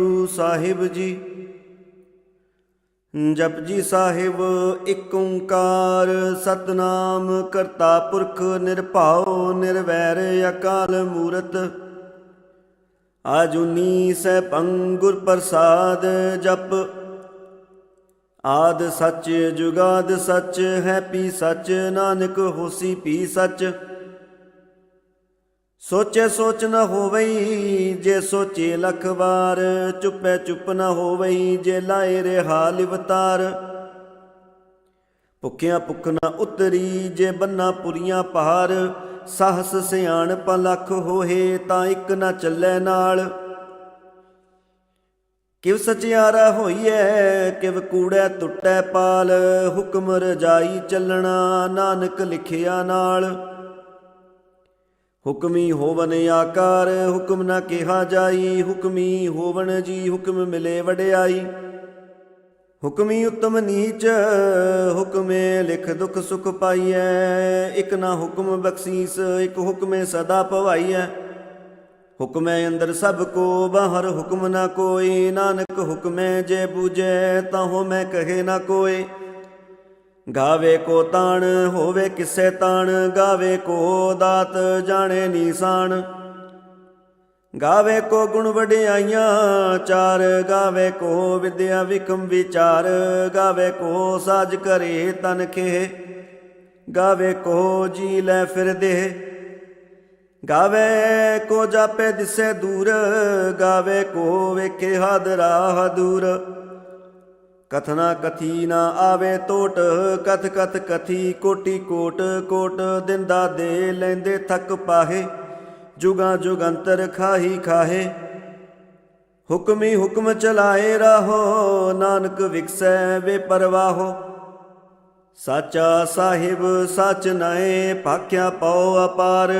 ਗੁਰੂ ਸਾਹਿਬ ਜੀ। ਜਪਜੀ ਸਾਹਿਬ, ਇੱਕ ਓੰਕਾਰ, ਸਤਨਾਮ ਕਰਤਾ ਪੁਰਖ ਨਿਰਭਉ, ਨਿਰਵੈਰ ਅਕਾਲ ਮੂਰਤ। ਆਜੁਨੀ ਸੈ ਪੰਗੁਰ ਪ੍ਰਸਾਦ ਜਪ। ਆਦ ਸੱਚ, ਜੁਗਾਦ ਸੱਚ, ਹੈ ਪੀ ਸੱਚ, ਨਾਨਕ ਹੋਸੀ ਪੀ ਸੱਚ। ਸੋਚੇ ਸੋਚ ਨਾ ਹੋਵਈ ਜੇ ਸੋਚੇ ਲੱਖ ਵਾਰ, ਚੁੱਪੈ ਚੁੱਪ ਨਾ ਹੋਵਈ ਜੇ ਲਾਏ ਰਹਾ ਲਿਵਤਾਰ। ਭੁੱਖਿਆਂ ਭੁੱਖ ਨਾ ਉਤਰੀ ਜੇ ਬੰਨਾ ਪੁਰੀਆਂ ਪਹਾਰ ਸਾਹਸ ਸਿਆਣਪ ਲੱਖ ਹੋਏ ਤਾਂ ਇੱਕ ਨਾ ਚੱਲੇ ਨਾਲ। ਕਿਵ ਸਚਿਆਰਾ ਹੋਈਐ, ਕਿਵ ਕੂੜੈ ਟੁੱਟੈ ਪਾਲ, ਹੁਕਮ ਰਜਾਈ ਚੱਲਣਾ ਨਾਨਕ ਲਿਖਿਆ ਨਾਲ। ਹੁਕਮੀ ਹੋਵਨ ਆਕਾਰ, ਹੁਕਮ ਨਾ ਕਿਹਾ ਜਾਈ। ਹੁਕਮੀ ਹੋਵਨ ਜੀ, ਹੁਕਮ ਮਿਲੇ ਵਡਿਆਈ। ਹੁਕਮੀ ਉਤਮ ਨੀਚ, ਹੁਕਮੇ ਲਿਖ ਦੁਖ ਸੁਖ ਪਾਈਐ। ਇਕ ਨਾ ਹੁਕਮ ਬਖਸ਼ੀਸ, ਇਕ ਹੁਕਮੇ ਸਦਾ ਭਵਾਈਐ। ਹੁਕਮੈ ਅੰਦਰ ਸਭ ਕੋ, ਬਾਹਰ ਹੁਕਮ ਨਾ ਕੋਈ। ਨਾਨਕ ਹੁਕਮੈ ਜੇ ਬੂਝੈ ਤਾਹੋ ਮੈਂ ਕਹੇ ਨਾ ਕੋਏ ਗਾਵੇ ਕੋ ਤਾਣ, ਹੋਵੇ ਕਿਸੇ ਤਾਣ, ਗਾਵੇ ਕੋ ਦਾਤ, ਜਾਣੇ ਨੀਸਾਨ। ਗਾਵੇ ਕੋ ਗੁਣ ਵਡਿਆਈਆਂ, ਚਾਰ, ਗਾਵੇ ਕੋ ਵਿਦਿਆ ਵਿਕਮ ਵਿਚਾਰ, ਗਾਵੇ ਕੋ ਸਾਜ ਕਰੇ ਤਨਖੇ ਗਾਵੇ ਕੋ ਜੀ ਲੈ ਫਿਰਦੇ ਗਾਵੇ ਕੋ ਜਾਪੇ ਦਿਸੇ ਦੂਰ, ਗਾਵੇ ਕੋ ਵੇਖੇ ਹਦਰਾ ਹਦੂਰ। ਕਥਨਾ ਕਥੀ ਨਾ ਆਵੇ ਟੋਟ, ਕਥ ਕਥ ਕਥੀ ਕੋਟੀ ਕੋਟ ਕੋਟ ਦਿੰਦਾ ਦੇ ਲੈਂਦੇ ਥੱਕ ਪਾਹੇ, ਜੁਗਾ ਜੁਗੰਤਰ ਖਾਹੀ ਖਾਹੇ। ਹੁਕਮੀ ਹੁਕਮ ਚਲਾਏ ਰਹੋ, ਨਾਨਕ ਵਿਕਸੈ ਵੇ ਪਰਵਾਹੋ। ਸਾਚਾ ਸਾਹਿਬ ਸਚ ਨਏ, ਭਾਖਿਆ ਪਉ ਅਪਾਰ,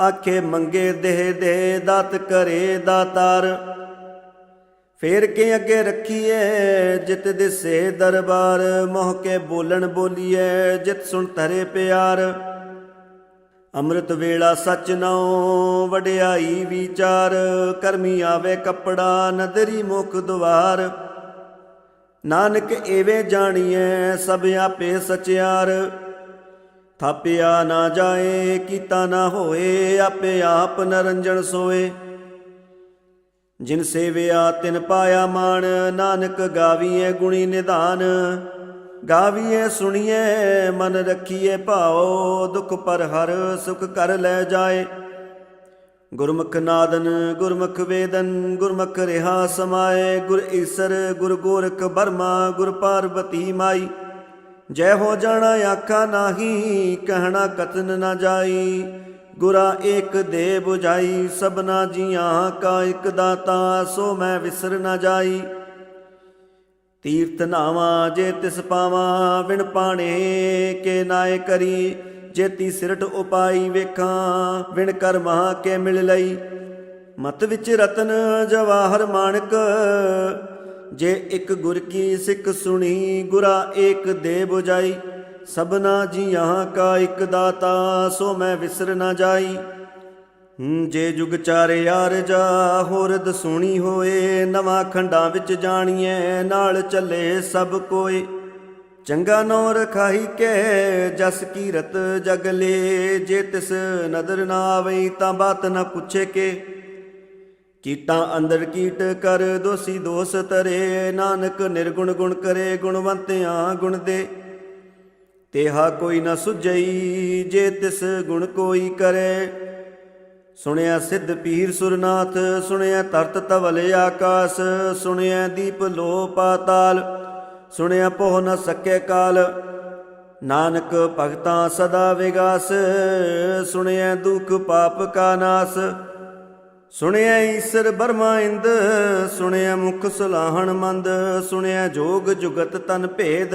ਆਖੇ ਮੰਗੇ ਦੇਹ ਦੇ ਦਾਤ ਕਰੇ ਦਾਤਾਰ। ਫੇਰ ਕੇ ਅੱਗੇ ਰੱਖੀਏ ਜਿਤ ਦਿਸੇ ਦਰਬਾਰ, ਮੋਹ ਕੇ ਬੋਲਣ ਬੋਲੀਏ ਜਿਤ ਸੁਣ ਧਰੇ ਪਿਆਰ, ਅੰਮ੍ਰਿਤ ਵੇਲਾ ਸਚ ਨਾਉ ਵਡਿਆਈ ਵਿਚਾਰ। ਕਰਮੀ ਆਵੇ ਕੱਪੜਾ, ਨਦਰੀ ਮੁਖ ਦੁਆਰ। ਨਾਨਕ ਏਵੇਂ ਜਾਣੀਐ, ਸਭ ਆਪੇ ਸਚਿਆਰ। ਥਾਪਿਆ ਨਾ ਜਾਏ, ਕੀਤਾ ਨਾ ਹੋਏ, ਆਪੇ ਆਪ ਨਰੰਜਣ ਸੋਏ। ਜਿਨ ਸੇਵਿਆ ਤਿਨ ਪਾਇਆ ਮਾਣ, ਨਾਨਕ ਗਾਵੀਏ ਗੁਣੀ ਨਿਧਾਨ। ਗਾਵੀਏ ਸੁਣੀਏ ਮਨ ਰੱਖੀਏ ਭਾਉ, ਦੁਖ ਪਰ ਹਰ ਸੁਖ ਕਰ ਲੈ ਜਾਏ। ਗੁਰਮੁਖ ਨਾਦਨ, ਗੁਰਮੁਖ ਵੇਦਨ, ਗੁਰਮੁਖ ਰਿਹਾ ਸਮਾਏ। ਗੁਰ ਈਸਰ, ਗੁਰ ਗੋਰਖ ਬਰਮਾ, ਗੁਰ ਪਾਰਬਤੀ ਮਾਈ। ਜੈ ਹੋ ਜਾਣਾ ਆਖਾ ਨਾਹੀ, ਕਹਿਣਾ ਕਤਨ ਨਾ ਜਾਈ। ਗੁਰਾ ਏਕ ਦੇ 부ਝਾਈ ਸਭਨਾ ਜੀਆਂ ਕਾ ਇਕ ਦਾਤਾ, ਸੋ ਮੈਂ ਵਿਸਰ ਨਾ ਜਾਈ। ਤੀਰਥ ਨਾਵਾ ਜੇ ਤਿਸ ਪਾਵਾਂ, ਵਿਣ ਪਾਣੇ ਕੇ ਨਾਏ ਕਰੀ। ਜੇਤੀ ਸਿਰਟ ਉਪਾਈ ਵੇਖਾਂ, ਵਿਣ ਕਰ ਮਹਾ ਕੇ ਮਿਲ ਲਈ। ਮਤ ਵਿੱਚ ਰਤਨ ਜਵਾਹਰ ਮਾਣਕ, ਜੇ ਇੱਕ ਗੁਰ ਕੀ ਸਿੱਖ ਸੁਣੀ, ਗੁਰਾ ਏਕ ਦੇ 부ਝਾਈ ਸਭਨਾ ਜੀਆਂ ਕਾ ਇੱਕ ਦਾਤਾ ਸੋ ਮੈਂ ਵਿਸਰ ਨਾ ਜਾਈ। ਹੂੰ, ਜੇ ਜੁਗ ਚਾਰੇ ਯਾਰ ਜਾ ਹੋਰਦ ਸੁਣੀ ਹੋਏ ਨਵਾਂ ਖੰਡਾਂ ਵਿੱਚ ਜਾਣੀਏ ਨਾਲ ਚੱਲੇ ਸਭ ਕੋਏ। ਚੰਗਾ ਨੋ ਰਖਾਈ ਕੇ ਜਸ ਕੀਰਤ ਜਗਲੇ ਜੇ ਤਿਸ ਨਦਰ ਨਾ ਆਵਈ ਤਾਂ ਬਾਤ ਨਾ ਪੁੱਛੇ ਕੇ। ਕੀਟਾਂ ਅੰਦਰ ਕੀਟ ਕਰ ਦੋਸੀ ਦੋਸ ਤਰੇ ਨਾਨਕ ਨਿਰਗੁਣ ਗੁਣ ਕਰੇ ਗੁਣਵੰਤਿਆਂ ਗੁਣ ਦੇ। ਤੇਹਾ ਕੋਈ ਨਾ ਸੁਝਈ, ਜੇ ਤਿਸ ਗੁਣ ਕੋਈ ਕਰੇ। ਸੁਣਿਆ ਸਿੱਧ ਪੀਰ ਸੁਰਨਾਥ, ਸੁਣਿਆ ਤਰਤ ਤਵਲ ਆਕਾਸ, ਸੁਣਿਆ ਦੀਪ ਲੋ ਪਾਤਾਲ, ਸੁਣਿਆ ਪੋਹ ਨ ਸਕੈ ਕਾਲ। ਨਾਨਕ ਭਗਤਾਂ ਸਦਾ ਵਿਗਾਸ, ਸੁਣਿਆ ਦੁਖ ਪਾਪ ਕਾ ਨਾਸ। ਸੁਣਿਆ ਈਸਰ ਬਰਮਾ ਇੰਦ, ਸੁਣਿਆ ਮੁਖ ਸਲਾਹਣ ਮੰਦ, ਸੁਣਿਆ ਜੋਗ ਜੁਗਤ ਤਨ ਭੇਦ।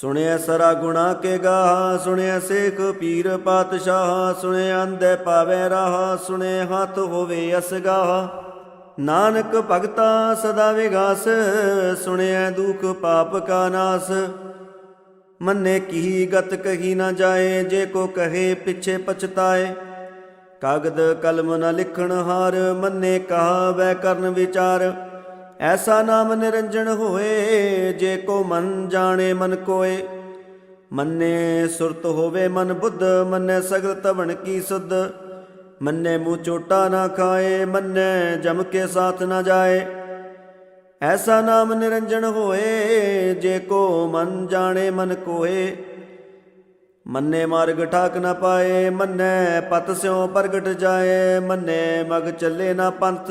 ਸੁਣਿਆ ਸਰਾ ਗੁਣਾ ਕੇ ਗਾ ਸੁਣਿਆ ਸੇਖ ਪੀਰ ਪਾਤਸ਼ਾਹ, ਸੁਣਿਆ ਅੰਦੇ ਪਾਵੇ ਰਾਹ ਸੁਣੇ ਹੱਥ ਹੋਵੇ ਅਸਗਾ ਨਾਨਕ ਭਗਤਾ ਸਦਾ ਵਿਗਾਸ, ਸੁਣਿਆ ਦੁਖ ਪਾਪ ਕਾ ਨਾਸ। ਮੰਨੇ ਕੀ ਗਤ ਕਹੀ ਨਾ ਜਾਏ, ਜੇ ਕੋ ਕਹੇ ਪਿੱਛੇ ਪਛਤਾਏ। ਕਾਗਦ ਕਲਮ ਨਾ ਲਿਖਣ ਹਾਰ, ਮੰਨੇ ਕਹਾ ਵੈ ਕਰਨ ਵਿਚਾਰ। ਐਸਾ ਨਾਮ ਨਿਰੰਜਨ ਹੋਏ, ਜੇ ਕੋ ਮਨ ਜਾਣੇ ਮਨ ਕੋਏ। ਮੰਨੇ ਸੁਰਤ ਹੋਵੇ ਮਨ ਬੁੱਧ, ਮੰਨੇ ਸਗਲ ਤਵਣ ਕੀ ਸੁਧ। ਮੰਨੇ ਮੂੰਹ ਚੋਟਾ ਨਾ ਖਾਏ, ਮੰਨੇ ਜਮ ਕੇ ਸਾਥ ਨਾ ਜਾਏ। ਐਸਾ ਨਾਮ ਨਿਰੰਜਨ ਹੋਏ, ਜੇ ਕੋ ਮਨ ਜਾਣੇ ਮਨ ਕੋਏ। ਮੰਨੇ ਮਾਰਗ ਠਾਕ ਨਾ ਪਾਏ, ਮੰਨੇ ਪਤ ਸਿਉ ਪ੍ਰਗਟ ਜਾਏ। ਮੰਨੇ ਮਗ ਚੱਲੇ ਨਾ ਪੰਥ।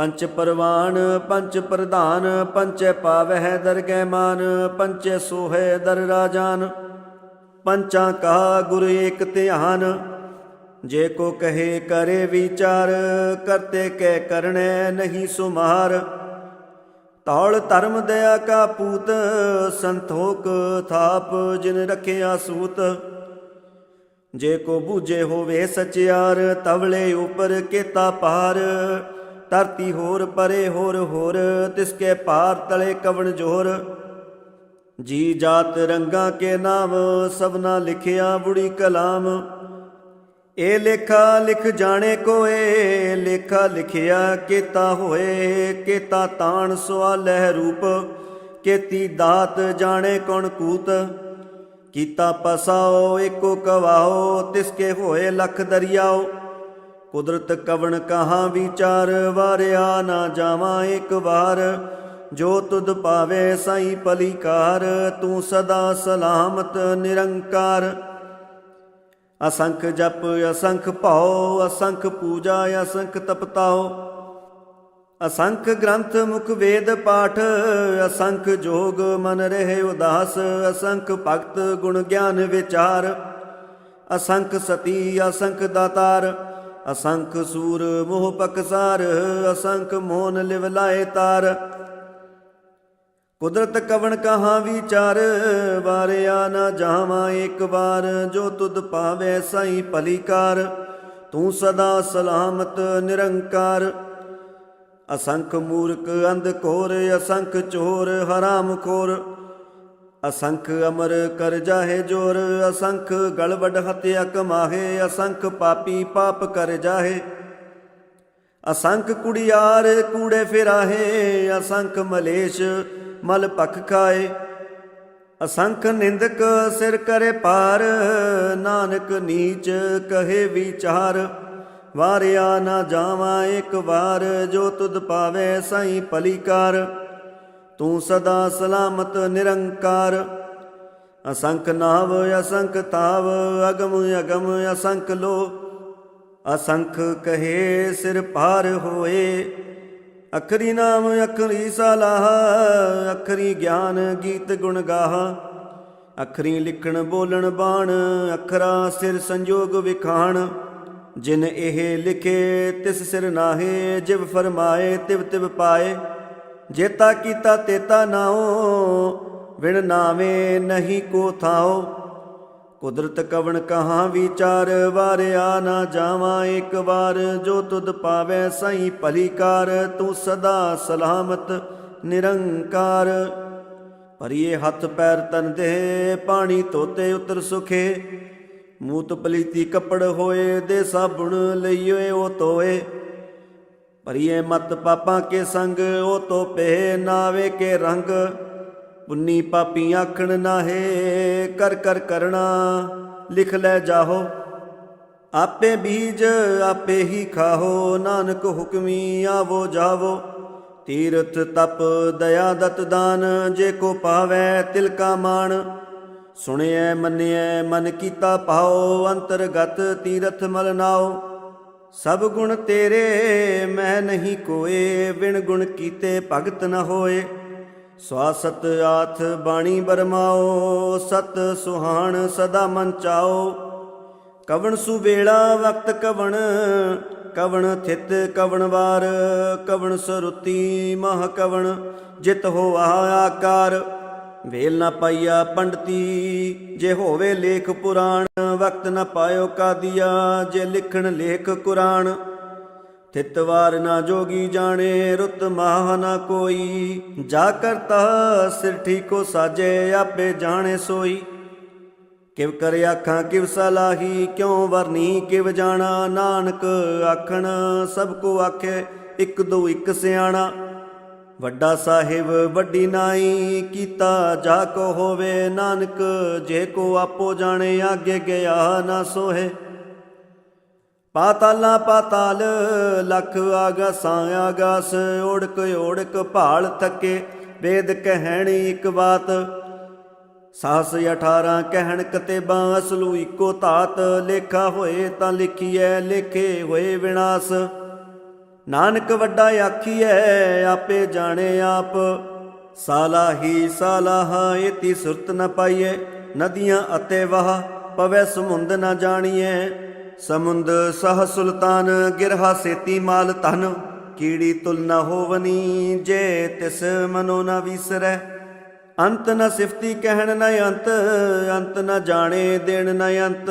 ਪੰਚ ਪਰਵਾਨ, ਪੰਚ ਪ੍ਰਧਾਨ, ਪੰਚੇ ਪਾਵਹਿ ਦਰਗਹਿ ਮਾਨ, ਪੰਚੇ ਸੋਹੈ ਦਰ ਰਾਜਾਨ। ਪੰਚਾਂ ਕਾ ਗੁਰ ਏਕ ਧਿਆਨ, ਜੇ ਕੋ ਕਹੇ ਕਰੇ ਵਿਚਾਰ, ਕਰਤੇ ਕੈ ਕਰਣੈ ਨਹੀਂ ਸੁਮਾਰ। ਤੌਲ ਧਰਮ ਦਇਆ ਕਾ ਪੂਤ, ਸੰਤੋਖ ਥਾਪ ਜਿਨ ਰਖਿਆ ਸੂਤ। ਜੇ ਕੋ ਬੂਝੇ ਹੋਵੇ ਸਚਿਆਰ, ਤਵਲੇ ਉਪਰ ਕੇਤਾ ਪਾਰ ਧਰਤੀ ਹੋਰ, ਪਰੇ ਹੋਰ ਹੋਰ ਤਿਸਕੇ ਪਾਰ ਤਲੇ ਕਵਣ ਜੋਰ। ਜੀ ਜਾਤ ਰੰਗਾ ਕੇ ਨਾਮ, ਸਭਨਾ ਲਿਖਿਆ ਬੁੜੀ ਕਲਾਮ। ਇਹ ਲੇਖਾ ਲਿਖ ਜਾਣੇ ਕੋਏ, ਲੇਖਾ ਲਿਖਿਆ ਕੀਤਾ ਹੋਏ, ਕੀਤਾ ਤਾਣ ਸਵਾਲਹਿ ਰੂਪ। ਕੀਤੀ ਦਾਤ ਜਾਣੇ ਕੌਣ ਕੂਤ। ਕੀਤਾ ਪਸਾਓ, ਏਕੋ ਕਵਾਓ ਤਿਸਕੇ ਹੋਏ ਲਖ ਦਰਿਆਓ। ਕੁਦਰਤ ਕਵਣ ਕਹਾ ਵਿਚਾਰ, ਵਾਰਿਆ ਨਾ ਜਾਵਾਂ ਇੱਕ ਵਾਰ। ਜੋ ਤੁਧ ਪਾਵੇ ਸਾਈ ਪਲੀਕਾਰ, ਤੂੰ ਸਦਾ ਸਲਾਮਤ ਨਿਰੰਕਾਰ। ਅਸੰਖ ਜਪ, ਅਸੰਖ ਭਾਉ, ਅਸੰਖ ਪੂਜਾ, ਅਸੰਖ ਤਪਤਾਓ ਅਸੰਖ ਗ੍ਰੰਥ ਮੁਖ ਵੇਦ ਪਾਠ, ਅਸੰਖ ਜੋਗ ਮਨ ਰਹੇ ਉਦਾਸ। ਅਸੰਖ ਭਗਤ ਗੁਣ ਗਿਆਨ ਵਿਚਾਰ, ਅਸੰਖ ਸਤੀ, ਅਸੰਖ ਦਾਤਾਰ। ਅਸੰਖ ਸੂਰ ਮੋਹ ਪਕਸਾਰ, ਅਸੰਖ ਮੋਨ ਲਿਵ ਲਾਏ ਤਾਰ। ਕੁਦਰਤ ਕਵਣ ਕਹਾ ਵਿਚਾਰ, ਵਾਰਿਆ ਨਾ ਜਾਵਾਂ ਇੱਕ ਵਾਰ, ਜੋ ਤੁਧ ਪਾਵੇ ਸਾਈ ਭਲੀਕਾਰ। ਤੂੰ ਸਦਾ ਸਲਾਮਤ, ਨਿਰੰਕਾਰ। ਅਸੰਖ ਮੂਰਖ, ਅੰਧ ਕੋਰ ਅਸੰਖ ਚੋਰ, ਹਰਾਮ ਖੋਰ। ਅਸੰਖ ਅਮਰ ਕਰ ਜਾਹੇ ਜੋਰ, ਅਸੰਖ ਗਲਵਡ ਹਤਿਆ ਕਮਾਹੇ ਅਸੰਖ ਪਾਪੀ ਪਾਪ ਕਰ ਜਾਹੇ। ਅਸੰਖ ਕੁੜਿਆਰ ਕੂੜੇ ਫਿਰਾਹੇ, ਅਸੰਖ ਮਲੇਸ਼ ਮਲ ਪਖ ਖਾਏ। ਅਸੰਖ ਨਿੰਦਕ ਸਿਰ ਕਰੇ ਪਾਰ ਨਾਨਕ ਨੀਚ ਕਹੇ ਵਿਚਾਰ। ਵਾਰਿਆ ਨਾ ਜਾਵਾਂ ਇੱਕ ਵਾਰ, ਜੋ ਤੁਧ ਪਾਵੇ ਸਾਈ ਭਲੀਕਾਰ ਤੂੰ ਸਦਾ ਸਲਾਮਤ, ਨਿਰੰਕਾਰ। ਅਸੰਖ ਨਾਵ, ਅਸੰਖ ਤਾਵ, ਅਗਮ ਅਗਮ, ਅਸੰਖ ਲੋ ਅਸੰਖ ਕਹੇ, ਸਿਰ ਭਾਰ ਹੋਏ। ਅਖਰੀ ਨਾਮ, ਅਖਰੀ ਸਲਾਹ, ਅਖਰੀ ਗਿਆਨ, ਗੀਤ ਗੁਣ ਗਾਹ। ਅਖਰੀ ਲਿਖਣ, ਬੋਲਣ, ਬਾਣ, ਅਖਰਾ ਸਿਰ ਸੰਜੋਗ ਵਿਖਾਣ। ਜਿਨ ਇਹ ਲਿਖੇ, ਤਿਸ ਸਿਰ ਨਾਹੇ, ਜਿਵ ਫਰਮਾਏ, ਤਿਵ ਤਿਵ ਪਾਏ। ਜੇਤਾ ਕੀਤਾ ਤੇਤਾ ਨਾਉ ਵਿਣ ਨਾਵੇਂ ਨਹੀਂ ਕੋ ਥਾਉ। ਕੁਦਰਤ ਕਵਣ ਕਹਾ ਵਿਚਾਰ, ਵਾਰਿਆ ਨਾ ਜਾਵਾਂ ਇੱਕ ਵਾਰ। ਜੋ ਤੁਧ ਪਾਵੇ ਸਈ ਭਲੀਕਾਰ ਤੂੰ ਸਦਾ ਸਲਾਮਤ, ਨਿਰੰਕਾਰ। ਪਰਿਏ ਹੱਥ ਪੈਰ ਤਨ ਦੇ, ਪਾਣੀ ਧੋਤੇ ਉਤਰ ਸੁਖੇ। ਮੂਤ ਪਲੀਤੀ ਕੱਪੜ ਹੋਏ, ਦੇ ਸਾਬੁਣ ਲਈਏ ਉਹ ਤੋਏ ਪਰਿਏ ਮਤ ਪਾਪਾਂ ਕੇ ਸੰਗ, ਉਹ ਤੋਪੇ ਨਾਵੇ ਕੇ ਰੰਗ। ਪੁੰਨੀ ਪਾਪੀ ਆਖਣ ਨਾਹੇ, ਕਰ ਕਰ, ਕਰਣਾ, ਲਿਖ ਲੈ ਜਾਹੋ। ਆਪੇ ਬੀਜ ਆਪੇ ਹੀ ਖਾਹੋ, ਨਾਨਕ ਹੁਕਮੀ ਆਵੋ ਜਾਵੋ। ਤੀਰਥ ਤਪ, ਦਇਆ ਦਤ ਦਾਨ, ਜੇ ਕੋ ਪਾਵੈ ਤਿਲ ਕਾ ਮਾਣ। ਸੁਣਿਐ ਮੰਨਿਐ ਮਨ ਕੀਤਾ ਪਾਓ ਅੰਤਰਗਤ ਤੀਰਥ ਮਲ ਨਾਉ। ਸਭ ਗੁਣ ਤੇਰੇ, ਮੈਂ ਨਹੀਂ ਕੋਏ। ਬਿਨ ਗੁਣ ਕੀਤੇ ਭਗਤ ਨ ਹੋਏ। ਸਵਾਸਤ ਆਥ ਬਾਣੀ ਬਰਮਾਓ, ਸਤ ਸੁਹਾਣ ਸਦਾ ਮਨ ਚਾਓ। ਕਵਣ ਸੁਵੇਲਾ ਵਕਤ ਕਵਣ ਕਵਣ ਥਿਤ ਕਵਣ ਵਾਰ। ਕਵਣ ਸਰੁਤੀ ਮਹ ਕਵਣ, ਜਿਤ ਹੋਆ ਆਕਾਰ। ਵੇਲ ਨਾ ਪਾਈਆ ਪੰਡਤੀ, ਜੇ ਹੋਵੇ ਲੇਖ ਪੁਰਾਣ, ਵਕਤ ਨਾ ਪਾਇਓ ਕਾਦੀਆ, ਜੇ ਲਿਖਣ ਲੇਖ ਕੁਰਾਨ। ਤਿਤਵਾਰ ਨਾ ਜੋਗੀ ਜਾਣੇ, ਰੁੱਤ ਮਾਹ ਨਾ ਕੋਈ। ਜਾ ਕਰਤਾ ਸਿਰ ਠੀਕੋ ਸਾਜੇ, ਆਪੇ ਜਾਣੇ ਸੋਈ। ਕਿਵ ਕਰ ਆਖਾਂ, ਕਿਵ ਸਲਾਹੀ ਕਿਉ ਵਰਨੀ, ਕਿਵ ਜਾਣਾ? ਨਾਨਕ ਆਖਣ, ਸਭ ਕੋ ਆਖੇ, ਇੱਕ ਦੋ ਇੱਕ ਸਿਆਣਾ। ਵੱਡਾ ਸਾਹਿਬ ਵੱਡੀ ਨਾਈ ਕੀਤਾ ਜਾ ਕੋ ਹੋਵੇ ਨਾਨਕ, ਜੇ ਕੋ ਆਪੋ ਜਾਣੇ ਆਗੇ ਗਿਆ ਨਾ ਸੋਹੇ। ਪਾਤਾਲਾਂ ਪਾਤਾਲ, ਲਖ ਆਗਾਸਾਂ ਆਗਾਸ ਓੜਕ ਓੜਕ ਭਾਲ ਥੱਕੇ, ਵੇਦ ਕਹਿਣੀ ਇੱਕ ਬਾਤ। ਸਾਸ 18 ਕਹਿਣ ਕਤੇਬਾਂ, ਅਸਲੂ ਇੱਕੋ ਧਾਤ, ਲੇਖਾ ਹੋਏ ਤਾਂ ਲਿਖੀਐ, ਲੇਖੇ ਹੋਏ ਵਿਨਾਸ਼। ਨਾਨਕ ਵੱਡਾ ਆਖੀਐ, ਆਪੇ ਜਾਣੇ ਆਪ। ਸਾਲਾਹੀ ਸਾਲਾਹਾ ਏਤੀ ਸੁਰਤ ਨ ਪਾਈਐ, ਨਦੀਆਂ ਅਤੇ ਵਹ, ਪਵੈ ਸਮੁੰਦ ਨ ਜਾਣੀਐ। ਸਮੁੰਦ ਸਹ ਸੁਲਤਾਨ, ਗਿਰਹਾ ਸੇਤੀ ਮਾਲ ਧਨ। ਕੀੜੀ ਤੁਲ ਨ ਹੋਵਨੀ, ਜੇ ਤਿਸ ਮਨੋ ਨ ਵਿਸਰੈ। ਅੰਤ ਨ ਸਿਫਤੀ ਕਹਿਣ ਨ ਅੰਤ ਅੰਤ ਨ ਜਾਣੇ ਦੇਣ ਨ ਅੰਤ।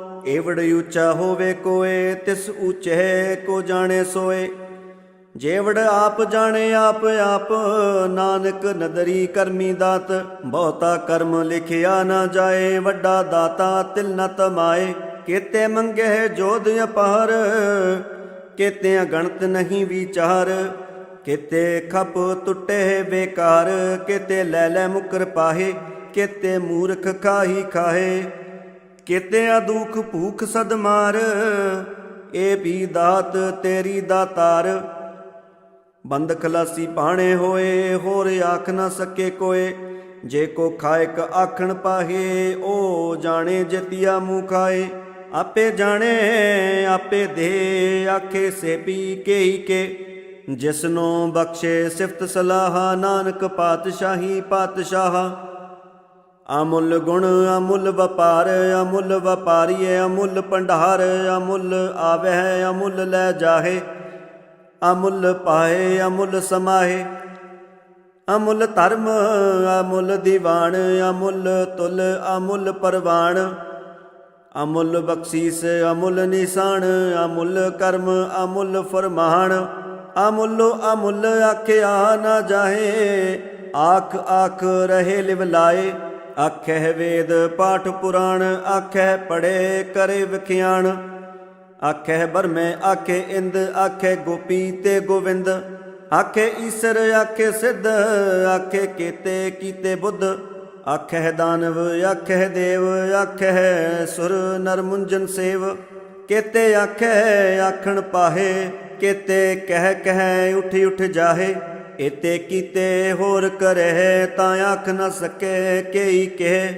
ਏਵੜ ਉੱਚਾ ਹੋਵੇ ਕੋਏ, ਤਿਸ ਉੱਚੇ ਕੋ ਜਾਣੇ ਸੋਏ। ਜੇਵੜ ਆਪ ਜਾਣੇ, ਆਪ ਆਪ ਨਾਨਕ ਨਦਰੀ ਕਰਮੀ ਦਾਤ। ਬਹੁਤਾ ਕਰਮ ਲਿਖਿਆ ਨਾ ਜਾਏ, ਵੱਡਾ ਦਾਤਾ ਤਿਲ ਨ ਤਮਾਏ। ਕੀਤੇ ਮੰਗੇ ਜੋਧ ਅਪਾਰ, ਕੀਤੇ ਗਣਤ ਨਹੀਂ ਵਿਚਾਰ। ਕਿਤੇ ਖਪ ਟੁੱਟੇ ਬੇਕਾਰ, ਕਿਤੇ ਲੈ ਲੈ ਮੁਕਰ ਪਾਹੇ। ਕਿਤੇ ਮੂਰਖ ਖਾਹੀ ਖਾਹੇ। ਕਿਤੇ ਆ ਦੁਖ ਭੂਖ ਸਦ ਮਾਰ ਇਹ ਪੀ ਦਾਤ ਤੇਰੀ ਦਾਤਾਰ ਬੰਦ ਖਲਾਸੀ ਪਾਣੇ ਹੋਏ, ਹੋਰ ਆਖ ਨਾ ਸਕੇ ਕੋਏ। ਜੇ ਕੋ ਖਾਇਕ ਆਖਣ ਪਾਹੇ, ਓ ਜਾਣੇ ਜਤੀਆ ਮੂੰ ਖਾਏ। ਆਪੇ ਜਾਣੇ, ਆਪੇ ਦੇ, ਆਖੇ ਸੇ ਪੀ ਕੇ ਕੇ। ਜਿਸਨੂੰ ਬਖਸ਼ੇ ਸਿਫਤ ਸਲਾਹ, ਨਾਨਕ ਪਾਤਸ਼ਾਹੀ ਪਾਤਸ਼ਾਹ। ਅਮੁੱਲ ਗੁਣ, ਅਮੁੱਲ ਵਪਾਰ, ਅਮੁੱਲ ਵਪਾਰੀਏ, ਅਮੁੱਲ ਭੰਡਾਰ, ਅਮੁੱਲ ਆਵਹਿ, ਅਮੁੱਲ ਲੈ ਜਾਹੇ, ਅਮੁੱਲ ਪਾਏ ਅਮੁੱਲ ਸਮਾਹੇ। ਅਮੁੱਲ ਧਰਮ, ਅਮੁੱਲ ਦੀਵਾਨ, ਅਮੁੱਲ ਤੁਲ, ਅਮੁੱਲ ਪਰਵਾਨ। ਅਮੁੱਲ ਬਖਸ਼ੀਸ, ਅਮੁੱਲ ਨਿਸ਼ਾਨ, ਅਮੁੱਲ ਕਰਮ, ਅਮੁੱਲ ਫਰਮਾਨ। ਅਮੁੱਲੋ ਅਮੁੱਲ ਆਖਿਆ ਨਾ ਜਾਹੇ ਆਖ ਆਖ ਰਹੇ ਲਿਵ ਲਾਏ ਆਖੈ ਵੇਦ ਪਾਠ ਪੁਰਾਣ, ਆਖੈ ਪੜੇ ਕਰੇ ਵਿਖਿਆਣ। ਆਖੈ ਬਰਮੈ, ਆਖੇ ਇੰਦ, ਆਖੈ ਗੋਪੀ ਤੇ ਗੋਵਿੰਦ। ਆਖੇ ਈਸਰ, ਆਖੇ ਸਿੱਧ, ਆਖੇ ਕੀਤੇ ਕੀਤੇ ਬੁੱਧ। ਆਖੈ ਦਾਨਵ, ਆਖੈ ਦੇਵ, ਆਖੈ ਸੁਰ ਨਰ ਮੁੰਜਨ ਸੇਵ। ਕੀਤੇ ਆਖੈ, ਆਖਣ ਪਾਹੇ, ਕੀਤੇ ਕਹਿ ਕਹਿ ਉਠੀ ਉਠ ਜਾਹੇ। ਇਤੇ ਕੀਤੇ ਹੋਰ ਕਰਹਿ ਤਾਂ ਆਖ ਨ ਸਕੇ ਕੇਈ ਕਹਿ।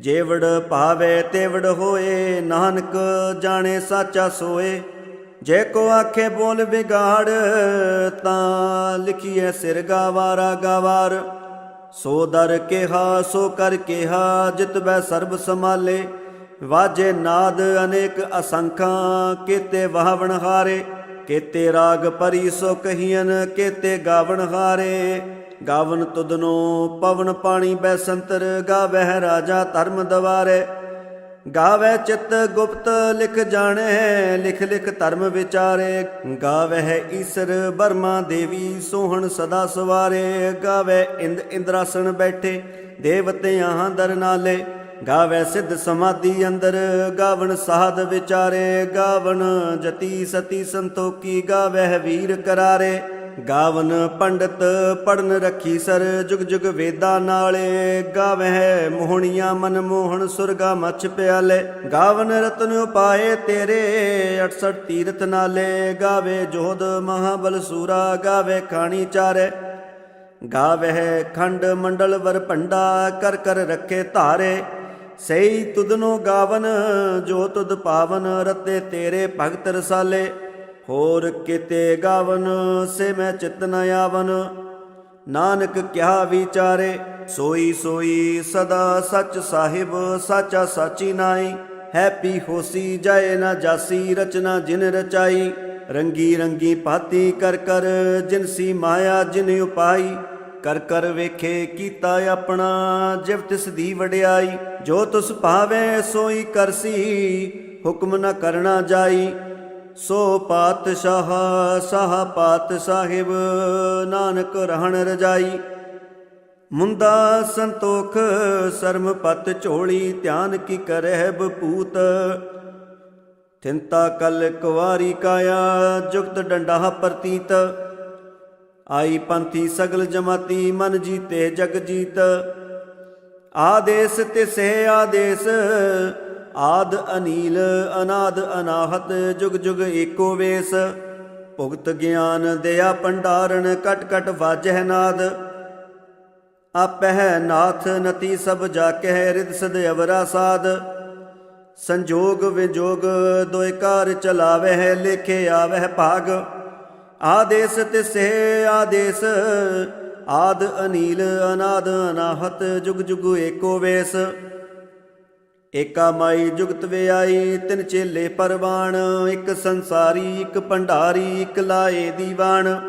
ਜੇਵੜ ਭਾਵੇ ਤੇਵੜ ਹੋਏ, ਨਾਨਕ ਜਾਣੇ ਸਾਚਾ ਸੋਏ। ਜੇ ਕੋ ਆਖੇ ਬੋਲ ਵਿਗਾੜ, ਤਾਂ ਲਿਖੀਏ ਸਿਰ ਗਾਵਾਰਾ, ਗਾਵਾਰ। ਸੋ ਦਰ ਕਿਹਾ, ਸੋ ਕਰ ਕਿਹਾ, ਜਿਤ ਬੈ ਸਰਬ ਸਮਾਲੇ ਵਾਜੇ ਨਾਦ ਅਨੇਕ ਅਸੰਖਾਂ, ਕੀਤੇ ਵਾਵਣ ਹਾਰੇ। ਕੀਤੇ ਰਾਗ ਪਰੀ ਸੋ ਕਹੀਨ ਕੀਤੇ ਗਾਵਣ ਹਾਰੇ। ਗਾਵਨ ਤੁਦਨੋ ਪਵਨ ਪਾਣੀ ਬੈਸੰਤਰ, ਗਾਵਹਿ ਰਾਜਾ ਧਰਮ ਦਵਾਰੇ। ਗਾਵੇ ਚਿਤ ਗੁਪਤ ਲਿਖ ਜਾਣੈ, ਲਿਖ ਲਿਖ ਧਰਮ ਵਿਚਾਰੇ। ਗਾਵਹਿ ਈਸਰ ਬਰਮਾ ਦੇਵੀ ਸੋਹਣ ਸਦਾ ਸਵਾਰੇ। ਗਾਵੇ ਇੰਦ ਇੰਦਰਾਸਣ ਬੈਠੇ, ਦੇਵਤਿਆਂ ਦਰ ਨਾਲੇ। ਗਾਵੇ ਸਿੱਧ ਸਮਾਧੀ ਅੰਦਰ, ਗਾਵਣ ਸਾਧ ਵਿਚਾਰੇ, ਗਾਵਣ ਜਤੀ ਸਤੀ ਸੰਤੋਖੀ ਗਾਵਹਿ ਵੀਰ ਕਰਾਰੇ। ਗਾਵਨ ਪੰਡਤ ਪੜਨ ਰੱਖੀ ਸਰ, ਜੁਗ ਜੁਗ ਵੇਦਾਂ ਨਾਲੇ। ਗਾਵਹਿ ਮੋਹਣੀਆਂ ਮਨ ਮੋਹਣ, ਸੁਰਗਾ ਮਛ ਪਿਆਲੇ। ਗਾਵਨ ਰਤਨ ਉਪਾਏ ਤੇਰੇ 68 ਤੀਰਥ ਨਾਲੇ। ਗਾਵੇ ਜੋਧ ਮਹਾਬਲ ਸੂਰਾ, ਗਾਵੇ ਖਾਣੀ ਚਾਰੇ। ਗਾਵਹਿ ਖੰਡ ਮੰਡਲ ਵਰ ਭੰਡਾ, ਕਰ ਕਰ ਰੱਖੇ ਧਾਰੇ। ਸਈ ਤੁਧਨੋ ਗਾਵਨ, ਜੋ ਤੁਧ ਪਾਵਨ, ਰਤੇ ਤੇਰੇ ਭਗਤ ਰਸਾਲੇ। ਹੋਰ ਕਿਤੇ ਗਾਵਨ, ਸੇ ਮੈਂ ਚਿਤ ਨ ਆਵਨ। ਨਾਨਕ ਕਿਹਾ ਵਿਚਾਰੇ, ਸੋਈ ਸੋਈ ਸਦਾ ਸਚ ਸਾਹਿਬ, ਸਾਚਾ ਸਾਚੀ ਨਾਈ ਹੈਪੀ ਹੋਸੀ ਜਾਏ ਨਾ ਜਾਸੀ, ਰਚਨਾ ਜਿਨ ਰਚਾਈ। ਰੰਗੀ ਰੰਗੀ ਪਾਤੀ ਕਰ ਕਰ ਜਿਨਸੀ ਮਾਇਆ ਜਿਨ ਉਪਾਈ। ਕਰ ਕਰ ਵੇਖੇ ਕੀਤਾ ਆਪਣਾ, ਜਿਵ ਤਿਸ ਦੀ ਵਡਿਆਈ, ਜੋ ਤੁਸ ਭਾਵੇ ਸੋਈ ਕਰਸੀ, ਹੁਕਮ ਨਾ ਕਰਨਾ ਜਾਈ। ਸੋ ਪਾਤਸ਼ਾਹ, ਸਾਹ ਪਾਤ ਸਾਹਿਬ, ਨਾਨਕ ਰਹਿਣ ਰਜਾਈ। ਮੁੰਦਾ ਸੰਤੋਖ, ਸਰਮ ਪਤ ਝੋਲੀ, ਧਿਆਨ ਕੀ ਕਰਹਿ ਬਪੂਤ। ਥਿੰਤਾ ਕਲ ਕੁਵਾਰੀ ਕਾਇਆ, ਜੁਗਤ ਡੰਡਾ ਪ੍ਰਤੀਤ। ਆਈ ਪੰਥੀ ਸਗਲ ਜਮਾਤੀ, ਮਨ ਜੀਤੇ ਜਗ ਜੀਤ। ਆਦੇਸ ਤਿਸੇ ਆਦੇਸ, ਆਦ ਅਨੀਲ, ਅਨਾਦ ਅਨਾਹਤ, ਜੁਗ ਜੁਗ ਏਕੋ ਵੇਸ। ਭੁਗਤ ਗਿਆਨ ਦਿਆ ਪੰਡਾਰਨ, ਕਟ ਕਟ ਵਾਜਹਿ ਨਾਦ। ਆਪਹਿ ਨਾਥ ਨਤੀ ਸਭ ਜਾ ਕਹਿ ਰਿਦ ਸਦ ਅਵਰਾ ਸਾਧ ਸੰਜੋਗ ਵਿਜੋਗ, ਦੋਇ ਕਾਰ ਚਲਾਵਹਿ, ਲੇਖੇ ਆਵਹਿ ਭਾਗ। ਆਦੇਸ ਤਿਸੇ ਆਦੇਸ, ਆਦ ਅਨੀਲ ਅਨਾਦ ਅਨਾਹਤ, ਜੁਗ ਜੁਗ ਏਕੋ ਵੇਸ। ਏਕਾ ਮਾਈ ਜੁਗਤ ਵਿਆਈ, ਤਿਨ ਚੇਲੇ ਪਰਵਾਣ, ਇੱਕ ਸੰਸਾਰੀ, ਇੱਕ ਭੰਡਾਰੀ, ਇੱਕ ਲਾਏ ਦੀਵਾਨ।